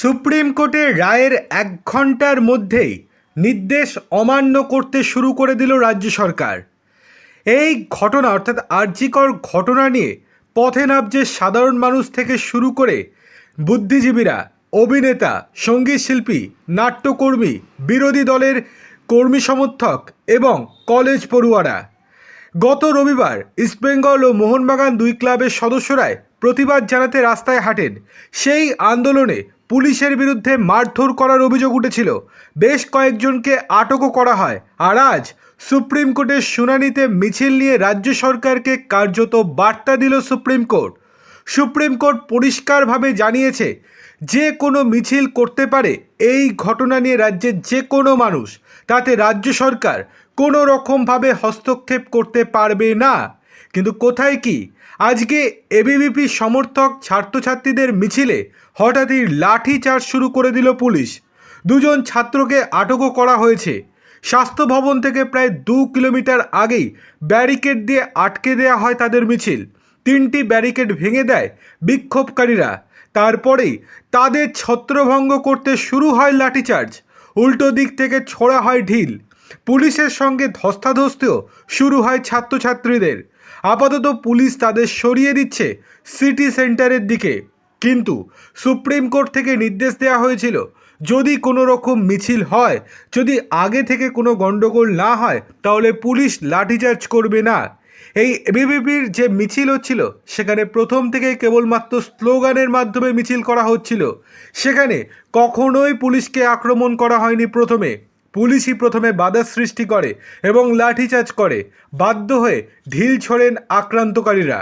Supreme কোর্টের রায়ের এক ঘণ্টার মধ্যেই নির্দেশ অমান্য করতে শুরু করে দিল রাজ্য সরকার। এই ঘটনা, অর্থাৎ আর্যিকর ঘটনা নিয়ে পথে নামছে সাধারণ মানুষ থেকে শুরু করে বুদ্ধিজীবীরা, অভিনেতা, সংগীত শিল্পী, নাট্যকর্মী, বিরোধী দলের কর্মী সমর্থক এবং কলেজ পড়ুয়ারা। গত রবিবার ইস্টবেঙ্গল ও মোহনবাগান দুই ক্লাবের সদস্যরাই প্রতিবাদ জানাতে রাস্তায় হাঁটেন। সেই আন্দোলনে পুলিশের বিরুদ্ধে মারধর করার অভিযোগ উঠেছিল। বেশ কয়েকজনকে আটকও করা হয়। আর আজ সুপ্রিম কোর্টের শুনানিতে মিছিল নিয়ে রাজ্য সরকারকে কার্যত বার্তা দিল সুপ্রিম কোর্ট। সুপ্রিম কোর্ট পরিষ্কারভাবে জানিয়েছে, যে কোনো মিছিল করতে পারে এই ঘটনা নিয়ে রাজ্যের যে কোনো মানুষ। তাতে রাজ্য সরকার কোনো রকমভাবে হস্তক্ষেপ করতে পারবে না। কিন্তু কোথায় কি? আজকে এবিভিপি সমর্থক ছাত্রছাত্রীদের মিছিলে হঠাৎই লাঠি চার্জ শুরু করে দিল পুলিশ। দুজন ছাত্রকে আটকও করা হয়েছে। স্বাস্থ্য ভবন থেকে প্রায় দু কিলোমিটার আগেই ব্যারিকেড দিয়ে আটকে দেওয়া হয় তাদের মিছিল। তিনটি ব্যারিকেড ভেঙে দেয় বিক্ষোভকারীরা। তারপরেই তাদের ছত্রভঙ্গ করতে শুরু হয় লাঠিচার্জ উল্টো দিক থেকে ছোড়া হয় ঢিল। পুলিশের সঙ্গে ধস্তাধস্তিও শুরু হয় ছাত্রছাত্রীদের। আপাতত পুলিশ তাদের সরিয়ে দিচ্ছে সিটি সেন্টারের দিকে। কিন্তু সুপ্রিম কোর্ট থেকে নির্দেশ দেওয়া হয়েছিল, যদি কোনো রকম মিছিল হয়, যদি আগে থেকে কোনো গণ্ডগোল না হয়, তাহলে পুলিশ লাঠিচার্জ করবে না। এই এবিভিপির যে মিছিল হচ্ছিল, সেখানে প্রথম থেকে কেবলমাত্র স্লোগানের মাধ্যমে মিছিল করা হচ্ছিল। সেখানে কখনোই পুলিশকে আক্রমণ করা হয়নি প্রথমে। পুলিশই প্রথমে বাধা সৃষ্টি করে এবং লাঠিচার্জ করে। বাধ্য হয়ে ঢিল ছোড়েন আক্রান্তকারীরা।